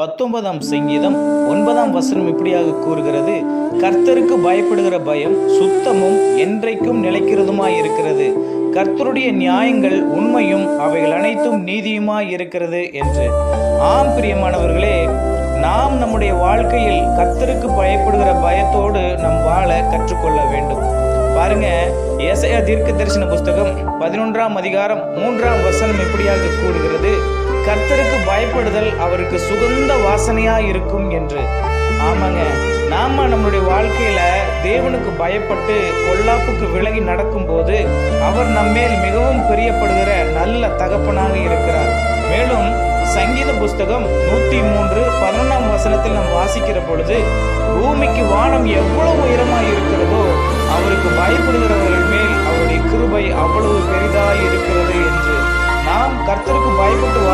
பத்தொன்பதாம் சங்கீதம் ஒன்பதாம் வசனம் இப்படியாக கூறுகிறது. கர்த்தருக்கு பயப்படுகிற பயம் சுத்தமும் என்றைக்கும் நிலைக்கிறதுமாய் இருக்கிறது. கர்த்தருடைய நியாயங்கள் உண்மையும் அவைகள் அனைத்தும் நீதியுமாய் இருக்கிறது என்று. ஆம் பிரியமானவர்களே நாம் நம்முடைய வாழ்க்கையில் கர்த்தருக்கு பயப்படுகிற பயத்தோடு நம் வாழ கற்றுக்கொள்ள வேண்டும். பாருங்க ஏசையா தீர்க்க தரிசன புஸ்தகம் பதினொன்றாம் அதிகாரம் மூன்றாம் வசனம் இப்படியாக கூறுகிறது? கர்த்தருக்கு பயப்படுதல் அவருக்கு சுகந்த வாசனையா இருக்கும் என்று. ஆமாங்க நாம நம்மளுடைய வாழ்க்கையில தேவனுக்கு பயப்பட்டு பொல்லாப்புக்கு விலகி நடக்கும்போது அவர் நம்மேல் மிகவும் பிரியப்படுகிற நல்ல தகப்பனாக இருக்கிறார். மேலும் சங்கீத புஸ்தகம் நூத்தி மூன்று பதினொன்றாம் வசனத்தில் நாம் வாசிக்கிற பொழுது பூமிக்கு வானம் எவ்வளவு உயரமாய் இருக்கிறது என்று